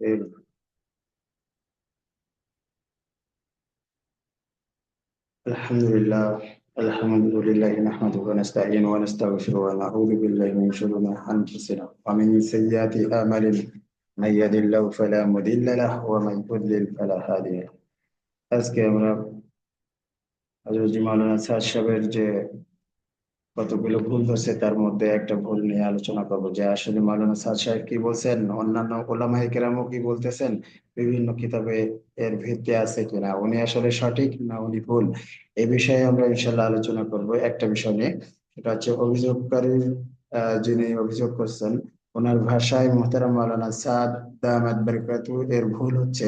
الرحيم الحمد لله الحمد لله نحمده ونستعينه ونستغفره ونعوذ بالله من شرور انفسنا ومن سيئات اعمالنا من يهد الله فلا مضل له ومن يضلل فلا هادي له আজকে আমরা হযরত মাওলানা সাদ সাহেবের যে কতগুলো ভুল ধরছে তার মধ্যে একটা ভুল নিয়ে আলোচনা করব। যে আসলে মাওলানা সাদ সাহেব কি বলছেন? অন্যান্য ওলামাই কেরামও কি বলতেছেন? বিভিন্ন কিতাবে এর ভিত্তি আছে কিনা? উনি আসলে সঠিক না উনি ভুল? এই বিষয়ে আমরা ইনশাল্লাহ আলোচনা করব। একটা বিষয় নিয়ে সেটা হচ্ছে অভিযোগকারীর যিনি অভিযোগ করছেন, ওনার ভাষায় মোহতারাম মাওলানা সাদ এর ভুল হচ্ছে।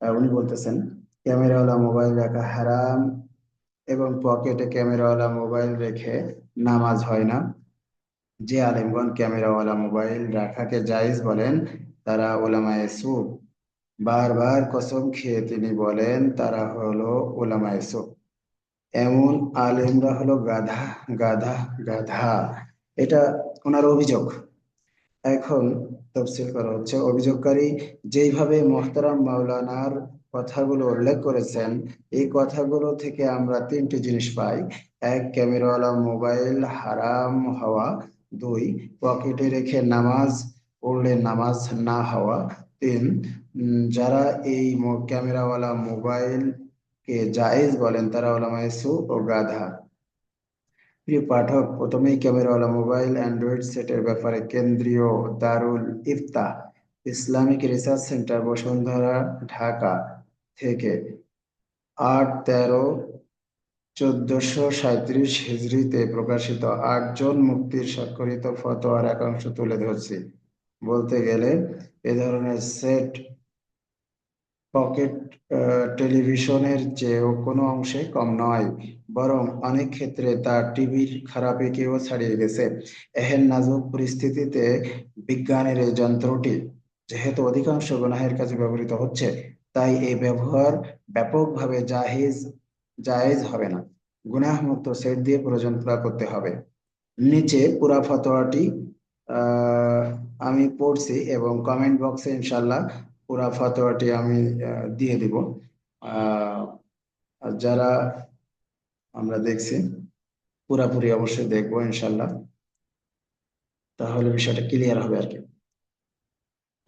উনি বলতেছেন, ক্যামেরাওয়ালা মোবাইল রাখা হারাম এবং পকেটে ক্যামেরাওয়ালা মোবাইল রেখে নামাজ হয় না। যে আলেমগণ ক্যামেরাওয়ালা মোবাইল রাখাকে জায়েজ বলেন, তারা ওলামায়ে সু বারবার কসম খেয়ে তিনি বলেন, তারা হলো ওলামায়ে সু এমন আলেমরা হলো গাধা গাধা গাধা। এটা ওনার অভিযোগ। এখন তফসিল করা হচ্ছে অভিযোগকারী, যেইভাবে মোহতারাম মাওলানার কথাগুলো উল্লেখ করেছেন। এই কথাগুলো থেকে আমরা তিনটি জিনিস পাই। এক, ক্যামেরাওয়ালা মোবাইল হারাম হওয়া। দুই, পকেটে রেখে নামাজ পড়লে নামাজ না হওয়া। তিন যারা এই ক্যামেরাওয়ালা মোবাইল কে জায়েজ বলেন, তারা ওলামায়ে সু ও গাধা। প্রিয় পাঠক, প্রথমেই ক্যামেরাওয়ালা মোবাইল অ্যান্ড্রয়েড সেটের ব্যাপারে কেন্দ্রীয় Darul Ifta Islamic research centre Bashundhara, Dhaka. থেকে আট, তেরো, চোদ্দশো সাঁত্রিশ হিজরিতে প্রকাশিত আটজন মুক্তির স্বাক্ষরিত ফতোয়ার একাংশ তুলে ধরছি। বলতে গেলে এ ধরনের সেট, পকেট টেলিভিশনের চেয়েও কোনো অংশে কম নয়, বরং অনেক ক্ষেত্রে তা টিভির খারাপে কেউ ছাড়িয়ে গেছে। এহেন নাজুক পরিস্থিতিতে বিজ্ঞানের এই যন্ত্রটি যেহেতু অধিকাংশ গুনাহের কাজে ব্যবহৃত হচ্ছে তাই এই ব্যবহার ব্যাপকভাবে জাহেজ, জায়েজ হবে না। গুনাহ মুক্ত সেট দিয়ে প্রয়োজন পুরা করতে হবে। নিচে পুরা ফতোয়াটি আমি পড়ছি এবং কমেন্ট বক্সে ইনশাল্লাহ পুরা ফতোয়াটি আমি দিয়ে দিব। যারা আমরা দেখছি, পুরাপুরি অবশ্যই দেখব ইনশাল্লাহ তাহলে বিষয়টা ক্লিয়ার হবে আর কি।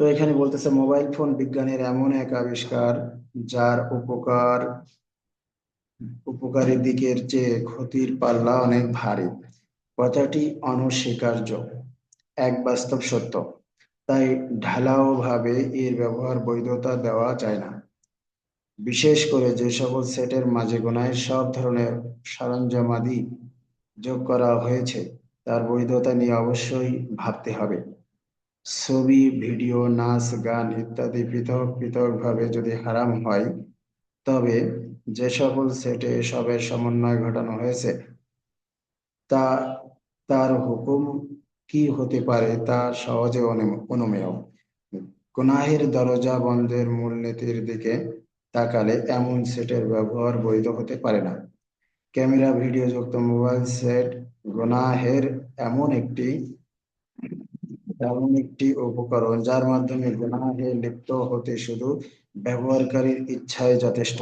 তো এখানে বলতেছে, মোবাইল ফোন বিজ্ঞানের এমন এক আবিষ্কার যার উপকার উপকারী দিকের চেয়ে ক্ষতির পাল্লা অনেক ভারী। কথাটি অনস্বীকার্য, এক বাস্তব সত্য। তাই ঢালাও ভাবে এর ব্যবহার বৈধতা দেওয়া যায় না। বিশেষ করে যে সকল সেটের মাঝে গোনায় সব ধরনের সরঞ্জামাদি যোগ করা হয়েছে, তার বৈধতা নিয়ে অবশ্যই ভাবতে হবে। ছবি, ভিডিও, নাচ, গান ইত্যাদি পৃথক পৃথক ভাবে যদি হারাম হয়, তবে যে সকল সেটে এসবের সমন্বয় ঘটানো হয়েছে, তা, তার হুকুম কি হতে পারে তা সহজে অনু- অনুমেয়। গুনাহের দরজা বন্ধের মূলনীতির দিকে তাকালে এমন সেটের ব্যবহার বৈধ হতে পারে না। ক্যামেরা ভিডিও যুক্ত মোবাইল সেট গুনাহের এমন একটি এমন একটি উপকরণ যার মাধ্যমে গুনাহে লিপ্ত হতে শুধু ব্যবহারকারীর ইচ্ছায় যথেষ্ট।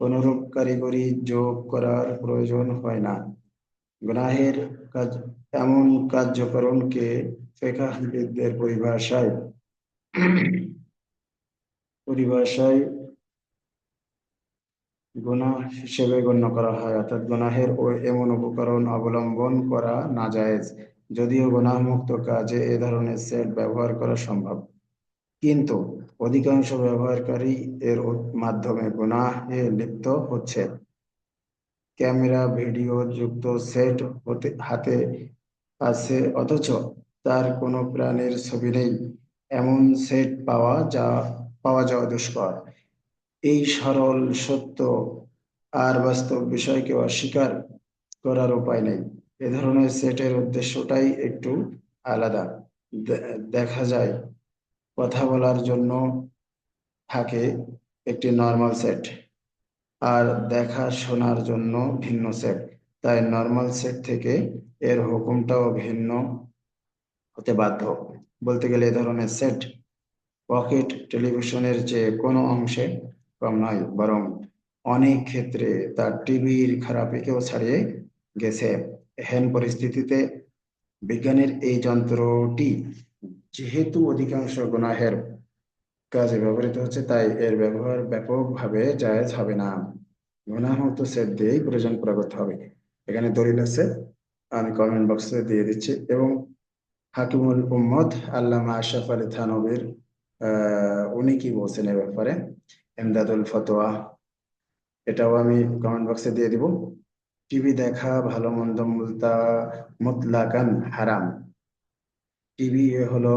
কোনরূপ কারিগরি যোগ করার প্রয়োজন হয় না। গুনাহের কাজ, এমন কার্যকরণকে ফেকাহবিদদের পরিভাষায় পরিভাষায় গুনাহ হিসেবে গণ্য করা হয়। অর্থাৎ গুনাহের ও এমন উপকরণ অবলম্বন করা নাজায়েজ। যদিও গুনাহমুক্ত কাজে এ ধরনের সেট ব্যবহার করা সম্ভব। কিন্তু অধিকাংশ ব্যবহারকারী এর মাধ্যমে গুনাহে লিপ্ত হচ্ছে। ক্যামেরা, ভিডিও যুক্ত সেট হতে হাতে আছে, অথচ তার কোনো প্রাণীর ছবি নেই। এমন সেট পাওয়া যা পাওয়া যাওয়া দুষ্কর। এই সরল সত্য আর বাস্তব বিষয়কে অস্বীকার করার উপায় নেই। এ ধরনের সেটের উদ্দেশ্যটাই একটু আলাদা। দেখা যায়, কথা বলার জন্য থাকে একটি নর্মাল সেট আর দেখা শোনার জন্য ভিন্ন সেট তাই নর্মাল সেট থেকে এর হুকুমটাও ভিন্ন হতে বাধ্য। বলতে গেলে এ ধরনের সেট পকেট টেলিভিশনের যে কোনো অংশে কম নয়, বরং অনেক ক্ষেত্রে তার টিভির খারাপিকেও ছাড়িয়ে গেছে। এহেন পরিস্থিতিতে বিজ্ঞানের এই যন্ত্রটি যেহেতু অধিকাংশ গুনাহের কাজে ব্যবহৃত হচ্ছে, তাই এর ব্যবহার ব্যাপকভাবে জায়েজ হবে না। গুনাহ তো সেট দিয়েই প্রয়োজন পুরা করতে হবে। এখানে দলিল আছে, আমি কমেন্ট বক্সে দিয়ে দিচ্ছি। এবং হাকিমুল উম্মদ আল্লামা আশরাফ আলী থানবীর উনি কি বলছেন এ ব্যাপারে? এমদাদুল ফতোয়া। এটাও আমি কমেন্ট বক্সে দিয়ে দিব। টিভি দেখা, ভালো মন্দ মুলতা মুতলাকান হারাম। টিভি হলো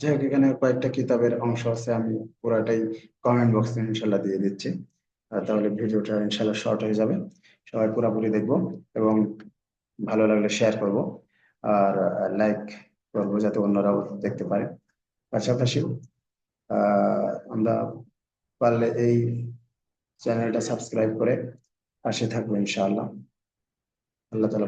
যাই এখানে কয়েকটা কিতাবের অংশ আছে, আমি পুরাটাই কমেন্ট বক্সে ইনশাল্লাহ দিয়ে দিচ্ছি। তাহলে ভিডিওটা ইনশাল্লাহ শর্ট হয়ে যাবে। সবাই পুরোপুরি দেখব এবং ভালো লাগলে শেয়ার করব। আর লাইক করব যাতে অন্যরাও দেখতে পারে। পাশাপাশি আমরা পারলে এই চ্যানেলটা সাবস্ক্রাইব করে পাশে থাকব ইনশাআল্লাহ। আল্লাহ তালা